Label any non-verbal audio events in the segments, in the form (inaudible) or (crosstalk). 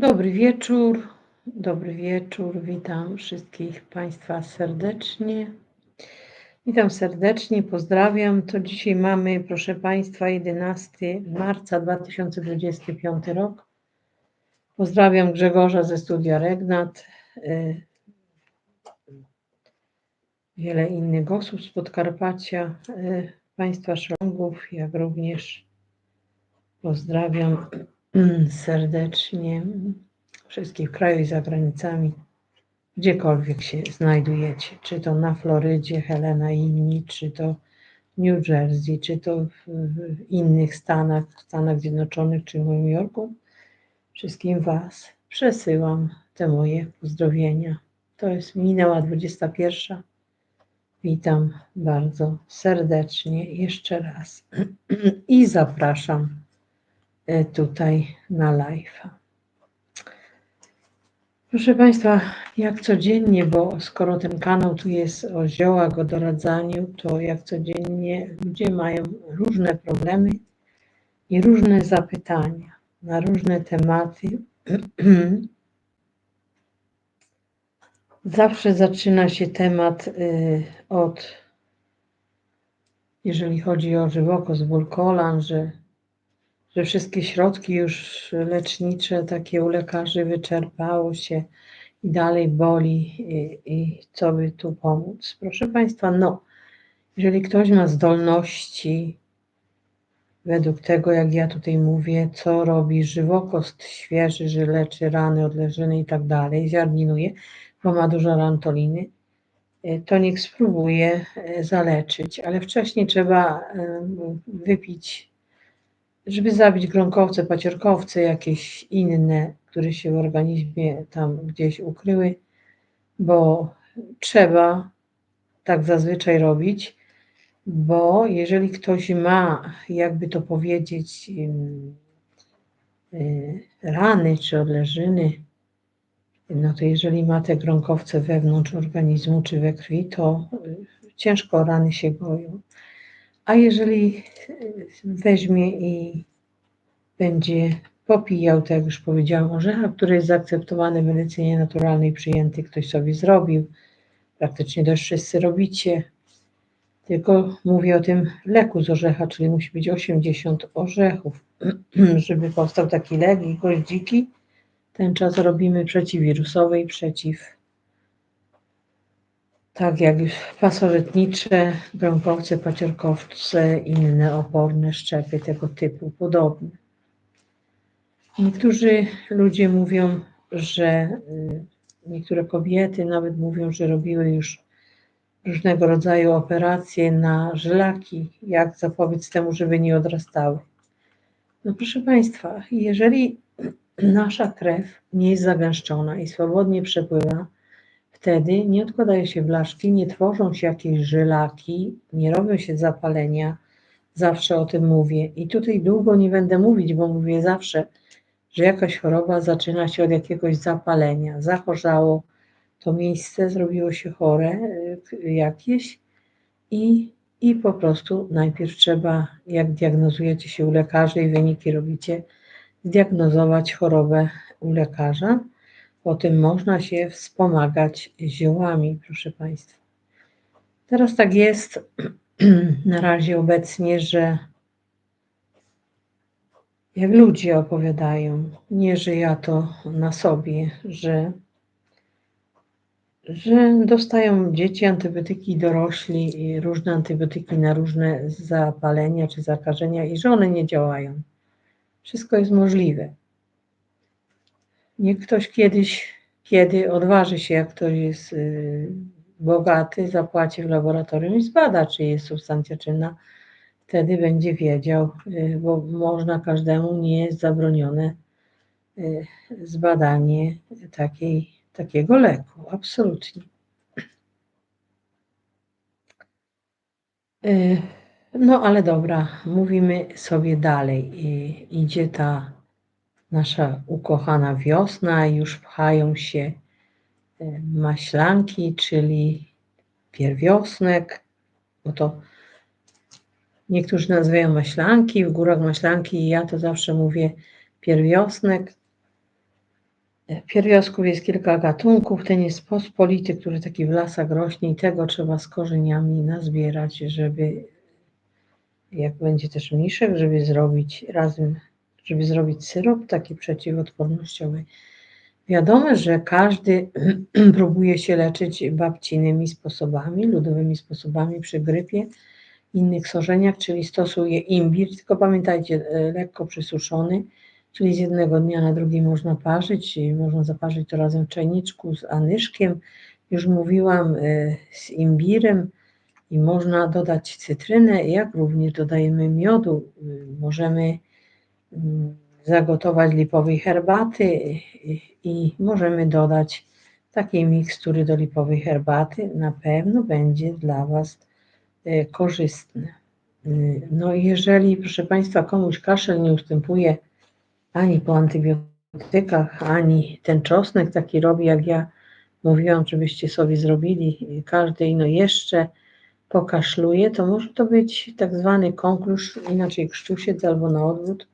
Dobry wieczór, dobry wieczór. Witam wszystkich Państwa serdecznie. Witam serdecznie, pozdrawiam. To dzisiaj mamy, proszę Państwa, 11 marca 2025 rok. Pozdrawiam Grzegorza ze studia Regnat. y, Wiele innych osób z Podkarpacia, y, Państwa Szlongów, jak również pozdrawiam serdecznie wszystkich w kraju i za granicami, gdziekolwiek się znajdujecie, czy to na Florydzie, Helena i inni, czy to New Jersey, czy to w, innych stanach, Stanach Zjednoczonych, czy w Nowym Jorku. Wszystkim Was przesyłam te moje pozdrowienia. To jest minęła 21. Witam bardzo serdecznie jeszcze raz (clears throat) i zapraszam tutaj na live'a. Proszę Państwa, jak codziennie, bo skoro ten kanał tu jest o ziołach, o doradzaniu, to jak codziennie ludzie mają różne problemy i różne zapytania na różne tematy. (clears throat) Zawsze zaczyna się temat y, od, jeżeli chodzi o żywokos, ból kolan, że, że wszystkie środki już lecznicze takie u lekarzy wyczerpało się i dalej boli i, i co by tu pomóc. Proszę Państwa, no, jeżeli ktoś ma zdolności, według tego, jak ja tutaj mówię, co robi żywokost świeży, że leczy rany, odleżyny i tak dalej, ziarninuje, bo ma dużo rantoliny, y, to niech spróbuje y, zaleczyć, ale wcześniej trzeba y, wypić, żeby zabić gronkowce, paciorkowce, jakieś inne, które się w organizmie tam gdzieś ukryły, bo trzeba tak zazwyczaj robić, bo jeżeli ktoś ma, jakby to powiedzieć, rany czy odleżyny, no to jeżeli ma te gronkowce wewnątrz organizmu czy we krwi, to y, ciężko rany się goją. A jeżeli y, weźmie i będzie popijał, tak jak już powiedziałam, orzecha, który jest zaakceptowany w medycynie naturalnej, przyjęty, ktoś sobie zrobił, praktycznie też wszyscy robicie, tylko mówię o tym leku z orzecha, czyli musi być 80 orzechów, (clears throat) żeby powstał taki lek i goździki, ten czas robimy przeciwwirusowy i przeciw, tak jak pasożytnicze, grąkowce, paciorkowce, inne oporne szczepy tego typu, podobne. Niektórzy ludzie mówią, że y, niektóre kobiety nawet mówią, że robiły już różnego rodzaju operacje na żylaki, jak zapobiec temu, żeby nie odrastały. No proszę Państwa, jeżeli nasza krew nie jest zagęszczona i swobodnie przepływa, wtedy nie odkładają się blaszki, nie tworzą się jakieś żylaki, nie robią się zapalenia. Zawsze o tym mówię. I tutaj długo nie będę mówić, bo mówię zawsze, że jakaś choroba zaczyna się od jakiegoś zapalenia. Zachorzało to miejsce, zrobiło się chore y, jakieś i, i po prostu najpierw trzeba, jak diagnozujecie się u lekarzy i wyniki robicie, zdiagnozować chorobę u lekarza. Potem można się wspomagać ziołami, proszę Państwa. Teraz tak jest (clears throat) na razie obecnie, że jak ludzie opowiadają, nie że ja to na sobie, że, że dostają dzieci antybiotyki, dorośli różne antybiotyki na różne zapalenia czy zakażenia i że one nie działają. Wszystko jest możliwe. Niech ktoś kiedyś, kiedy odważy się, jak ktoś jest y, bogaty, zapłaci w laboratorium i zbada, czy jest substancja czynna, wtedy będzie wiedział, y, bo można każdemu, nie jest zabronione y, zbadanie takiej, takiego leku. Absolutnie. No ale dobra, mówimy sobie dalej. Idzie ta nasza ukochana wiosna, już pchają się e, maślanki, czyli pierwiosnek, bo to niektórzy nazywają maślanki, w górach maślanki, i ja to zawsze mówię pierwiosnek. Pierwiastków jest kilka gatunków. Ten jest pospolity, który taki w lasach rośnie i tego trzeba z korzeniami nazbierać, żeby jak będzie też mniszek, żeby zrobić razem, żeby zrobić syrop taki przeciwodpornościowy. Wiadomo, że każdy (clears throat) próbuje się leczyć babcinymi sposobami, ludowymi sposobami przy grypie, innych schorzeniach, czyli stosuje imbir, tylko pamiętajcie, e, lekko przysuszony, czyli z jednego dnia na drugi można parzyć, można zaparzyć to razem w czajniczku z anyszkiem, już mówiłam, e, z imbirem i można dodać cytrynę, jak również dodajemy miodu, możemy mm, zagotować lipowej herbaty i możemy dodać takiej mikstury do lipowej herbaty. Na pewno będzie dla Was e, korzystne. No jeżeli, proszę Państwa, komuś kaszel nie ustępuje ani po antybiotykach, ani ten czosnek taki robi, jak ja mówiłam, żebyście sobie zrobili, każdy no jeszcze pokaszluje, to może to być tak zwany konklusz, inaczej krztusiec albo na odwrót.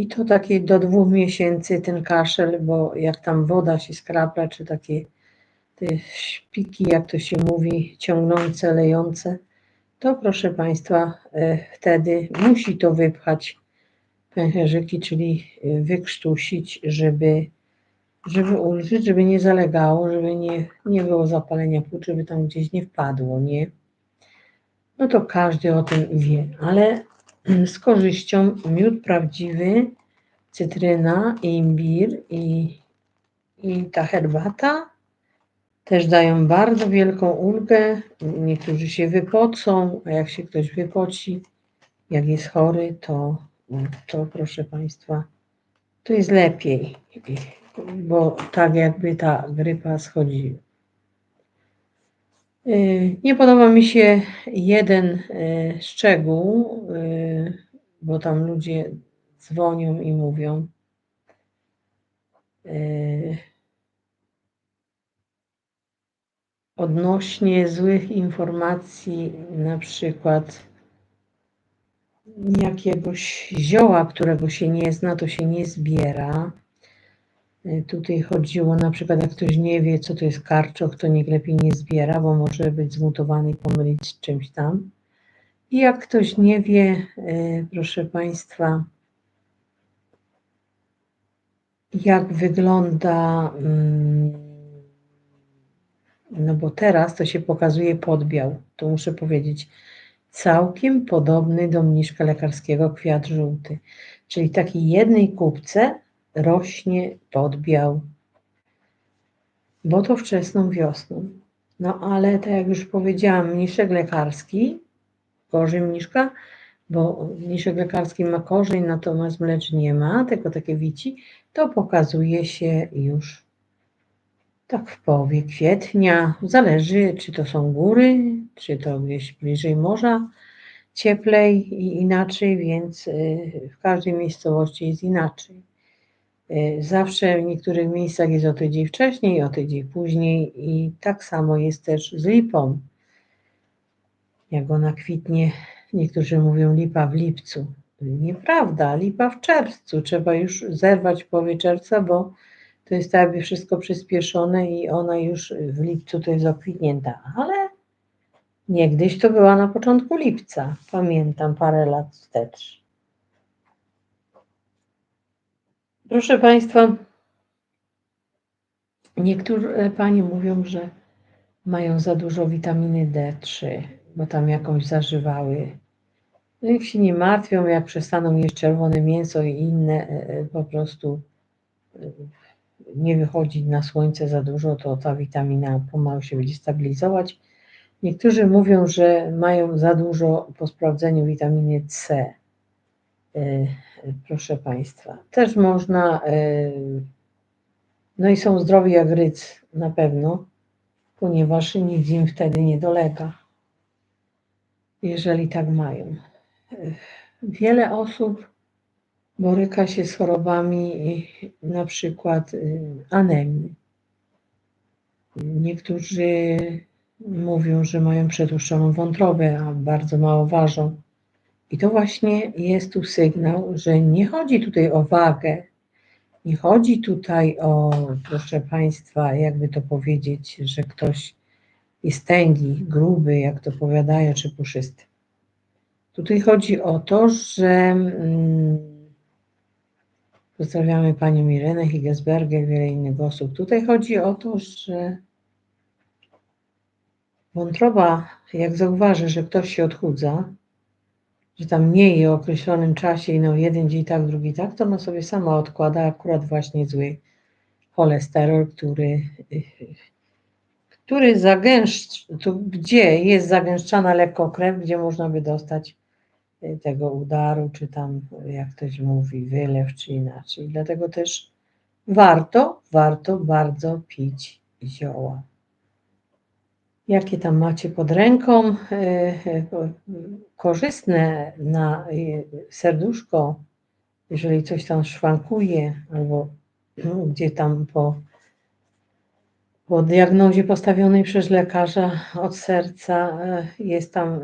I to takie do dwóch miesięcy ten kaszel, bo jak tam woda się skrapla, czy takie te szpiki, jak to się mówi, ciągnące, lejące, to proszę Państwa, e, wtedy musi to wypchać pęcherzyki, czyli e, wykrztusić, żeby, żeby ulżyć, żeby nie zalegało, żeby nie, nie było zapalenia płuc, żeby tam gdzieś nie wpadło, nie? No to każdy o tym wie, ale z korzyścią miód prawdziwy, cytryna, imbir i, i ta herbata też dają bardzo wielką ulgę. Niektórzy się wypocą, a jak się ktoś wypoci, jak jest chory, to, to proszę Państwa, to jest lepiej, bo tak jakby ta grypa schodzi. Y, nie podoba mi się jeden y, szczegół, y, bo tam ludzie dzwonią i mówią. Odnośnie złych informacji, na przykład jakiegoś zioła, którego się nie zna, to się nie zbiera. Tutaj chodziło na przykład, jak ktoś nie wie, co to jest karczoch, to niech lepiej nie zbiera, bo może być zmutowany i pomylić z czymś tam. I jak ktoś nie wie, proszę Państwa, jak wygląda, mm, no bo teraz to się pokazuje podbiał, to muszę powiedzieć, całkiem podobny do mniszka lekarskiego kwiat żółty, czyli takiej jednej kubce rośnie podbiał, bo to wczesną wiosną. No ale tak jak już powiedziałam, mniszek lekarski, korzeń mniszka, bo mniszek lekarski ma korzeń, natomiast mlecz nie ma, tylko takie wici, to pokazuje się już tak w połowie kwietnia. Zależy, czy to są góry, czy to gdzieś bliżej morza, cieplej i inaczej, więc y, w każdej miejscowości jest inaczej. Y, zawsze w niektórych miejscach jest o tydzień wcześniej, o tydzień później i tak samo jest też z lipą. Jak ona kwitnie, niektórzy mówią lipa w lipcu. Nieprawda, lipa w czerwcu. Trzeba już zerwać połowie czerwca, bo to jest tak jakby wszystko przyspieszone i ona już w lipcu to jest okwitnięta. Ale niegdyś to była na początku lipca. Pamiętam parę lat wstecz. Proszę Państwa, niektóre Panie mówią, że mają za dużo witaminy D3, bo tam jakąś zażywały. No i się nie martwią, jak przestaną jeść czerwone mięso i inne, e, e, po prostu e, nie wychodzić na słońce za dużo, to ta witamina pomału się będzie stabilizować. Niektórzy mówią, że mają za dużo po sprawdzeniu witaminy C proszę Państwa. Też można, e, no i są zdrowi jak ryc na pewno, ponieważ nic im wtedy nie dolega, jeżeli tak mają. Wiele osób boryka się z chorobami na przykład e, anemii. Niektórzy mówią, że mają przetłuszczoną wątrobę, a bardzo mało ważą. I to właśnie jest tu sygnał, że nie chodzi tutaj o wagę, Nie chodzi tutaj o, proszę Państwa, jakby to powiedzieć, że ktoś jest tęgi, gruby, jak to powiadają, czy puszysty. Tutaj chodzi o to, że mm, pozdrawiamy Panią Irenę Higgesberger, wiele innych osób. Tutaj chodzi o to, że wątroba, jak zauważy, że ktoś się odchudza, że tam nie je o określonym czasie i no jeden dzień tak, drugi tak, to ona sobie sama odkłada akurat właśnie zły cholesterol, który, który zagęszcz, tu, gdzie jest zagęszczana lekko krew, gdzie można by dostać y, tego udaru, czy tam, jak ktoś mówi, wylew, czy inaczej. Dlatego też warto, warto bardzo pić zioła jakie tam macie pod ręką, e, e, korzystne na e, serduszko, jeżeli coś tam szwankuje, albo no, gdzie tam po, po diagnozie postawionej przez lekarza od serca jest tam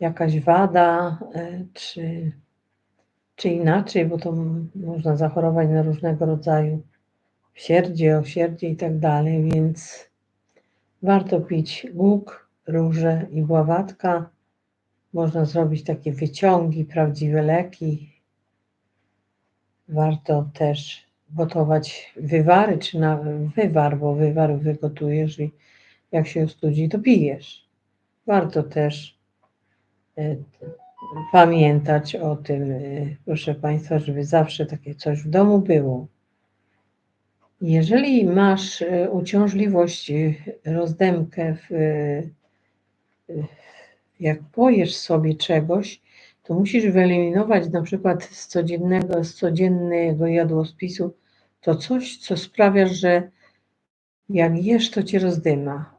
jakaś wada, czy, czy inaczej, bo to można zachorować na różnego rodzaju sierdzie, osierdzie i tak dalej, więc Warto pić łuk, róże i bławatka. Można zrobić takie wyciągi, prawdziwe leki. Warto też gotować wywary, czy na wywar, bo wywar wygotujesz i jak się ostudzi, to pijesz. Warto też e, pamiętać o tym, e, proszę Państwa, żeby zawsze takie coś w domu było. Jeżeli masz e, uciążliwość, e, rozdęmkę, w, e, jak pojesz sobie czegoś, to musisz wyeliminować na przykład z codziennego, z codziennego jadłospisu to coś, co sprawia, że jak jesz, to cię rozdyma.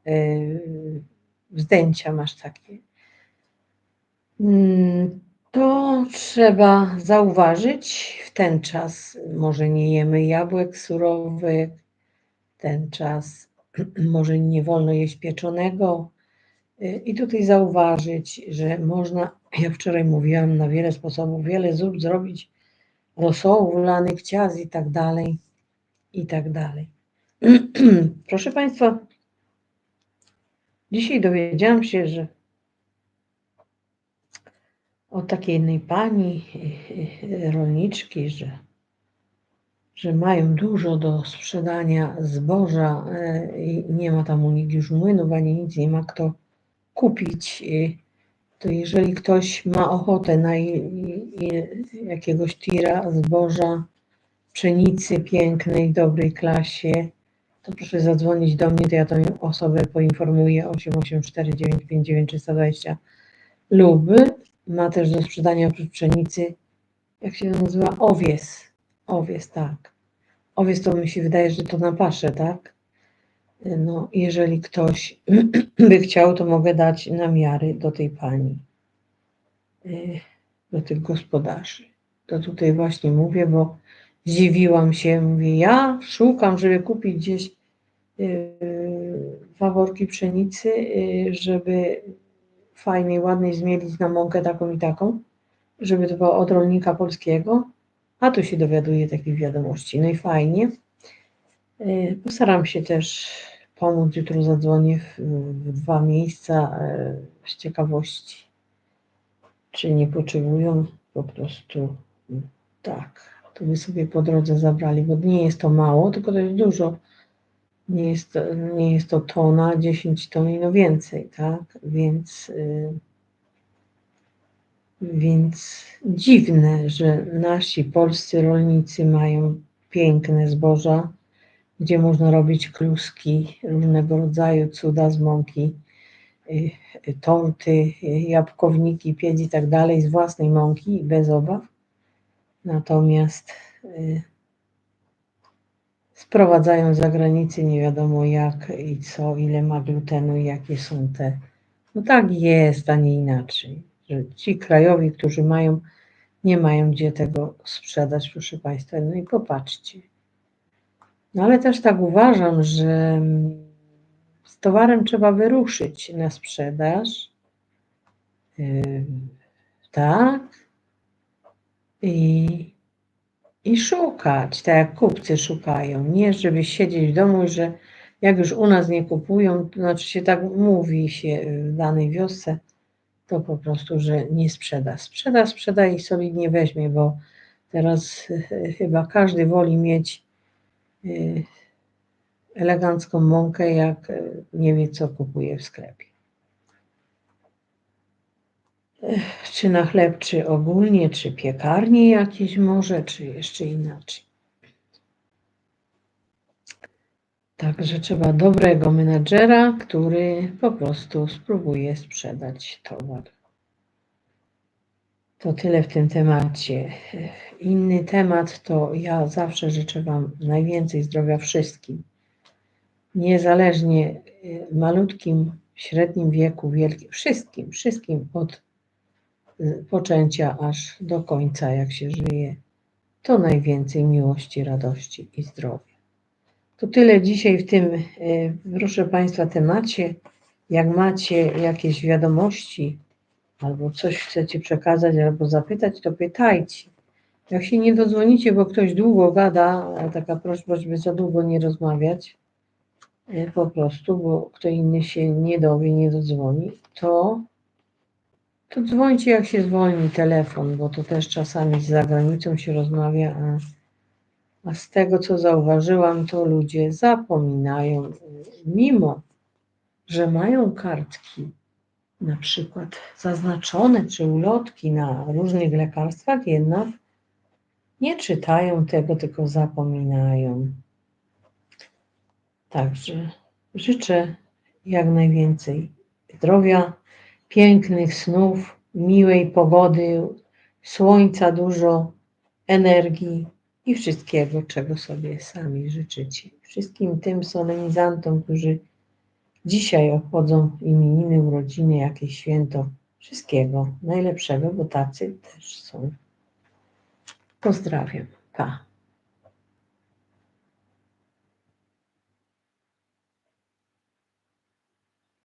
Wzdęcia masz takie. To trzeba zauważyć w ten czas. Może nie jemy jabłek surowych, ten czas (clears throat) może nie wolno jeść pieczonego. I tutaj zauważyć, że można, (clears throat) jak wczoraj mówiłam, na wiele sposobów, wiele zup zrobić, rosołów lanych, ciast i tak dalej, i tak dalej. (clears throat) Proszę Państwa, dzisiaj dowiedziałam się, że od takiej jednej pani e, e, rolniczki, że, że mają dużo do sprzedania zboża e, i nie ma tam u nich już młynów ani nic, nie ma kto kupić, to jeżeli ktoś ma ochotę na jakiegoś tira zboża, pszenicy pięknej, dobrej klasie, to proszę zadzwonić do mnie, to ja tą osobę poinformuję 884 959 320 lub ma też do sprzedania oprócz pszenicy, jak się nazywa? Owies. Owies, tak. Owies to mi się wydaje, że to na paszę, tak? No, jeżeli ktoś (clears throat) by chciał, to mogę dać namiary do tej pani, y, do tych gospodarzy. To tutaj właśnie mówię, bo zdziwiłam się, mówię, ja szukam, żeby kupić gdzieś faworki y, pszenicy, y, żeby fajnej, ładnej zmielić na mąkę taką i taką, żeby to było od rolnika polskiego, a tu się dowiaduje takich wiadomości. No i fajnie. E, postaram się też pomóc, jutro zadzwonię w, w dwa miejsca e, z ciekawości, czy nie potrzebują po prostu tak, to by sobie po drodze zabrali, bo nie jest to mało, tylko to jest dużo nie jest, to, nie jest to tona, 10 ton i no więcej, tak? Więc, yy, więc dziwne, że nasi polscy rolnicy mają piękne zboża, gdzie można robić kluski, różnego rodzaju cuda z mąki, yy, torty, yy, jabłkowniki, piec i tak dalej z własnej mąki bez obaw. Natomiast sprowadzają z zagranicy nie wiadomo jak i co, ile ma glutenu i jakie są te. No tak jest, a nie inaczej. Że ci krajowi, którzy mają, nie mają gdzie tego sprzedać, proszę Państwa. No i popatrzcie. No ale też tak uważam, że z towarem trzeba wyruszyć na sprzedaż. Yy, tak. I i szukać, tak jak kupcy szukają. Nie, żeby siedzieć w domu, że jak już u nas nie kupują, to znaczy się tak mówi się w danej wiosce, to po prostu, że nie sprzeda. Sprzeda, sprzeda i solidnie weźmie, bo teraz (laughs) chyba każdy woli mieć e, elegancką mąkę, jak e, nie wie, co kupuje w sklepie. Czy na chleb, czy ogólnie, czy piekarnie jakieś może, czy jeszcze inaczej. Także trzeba dobrego menadżera, który po prostu spróbuje sprzedać towar. To tyle w tym temacie. Inny temat to ja zawsze życzę Wam najwięcej zdrowia wszystkim. Niezależnie w malutkim, średnim wieku, wielkim, wszystkim, wszystkim od poczęcia aż do końca, jak się żyje, to najwięcej miłości, radości i zdrowia. To tyle dzisiaj w tym, e, proszę Państwa, temacie. Jak macie jakieś wiadomości, albo coś chcecie przekazać, albo zapytać, to pytajcie. Jak się nie dodzwonicie, bo ktoś długo gada, taka prośba, żeby za długo nie rozmawiać, e, po prostu, bo kto inny się nie dowie, nie dodzwoni, to to dzwońcie jak się zwolni telefon, bo to też czasami z zagranicą się rozmawia, a, a z tego co zauważyłam, to ludzie zapominają, mimo że mają kartki, na przykład zaznaczone czy ulotki na różnych lekarstwach, jednak nie czytają tego, tylko zapominają. Także życzę jak najwięcej zdrowia, pięknych snów, miłej pogody, słońca dużo, energii i wszystkiego, czego sobie sami życzycie. Wszystkim tym solenizantom, którzy dzisiaj obchodzą imieniny, urodziny, jakieś święto, wszystkiego najlepszego, bo tacy też są. Pozdrawiam. Pa.